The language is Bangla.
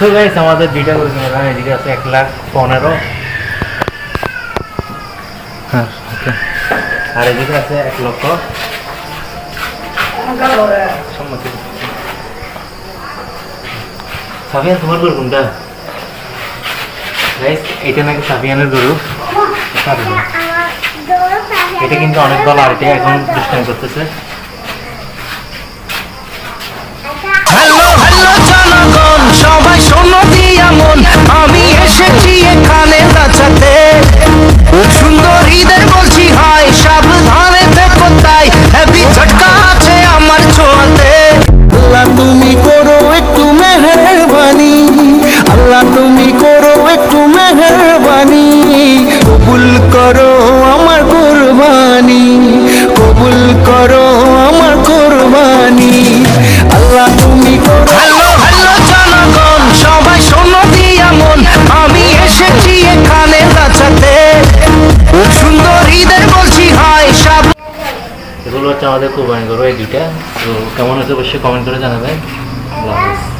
সো গাইস আমাদের দুইটা করে কিনলাম এদিকে আছে এক লাখ পনেরো। হ্যাঁ ওকে আর এদিকে আছে এক লক্ষ। সম্মতি সাফিয়ান তোমার গরু কোনটা? গাইস এটা নাকি সাফিয়ানের গরু। এটা কিন্তু অনেক ভালো আর এটা এখন দুষ্টামি করতেছে। তুমি করো একটু মেহরবানি কবুল করো আমার কোরবানি কবুল করো আমার কোরবানি। আল্লাহ তুমি করো। হ্যালো হ্যালো জনগণ সবাই শোনো দিয়া মন আমি এসেছি এখানে নাচাতে সুন্দর ঈদের বলছি হাই সাব এগুলো হচ্ছে আমাদের কোরবানি করব এই দুইটা তো কেমন হচ্ছে অবশ্যই কমেন্ট করে জানাবেন। আল্লাহ হাফেজ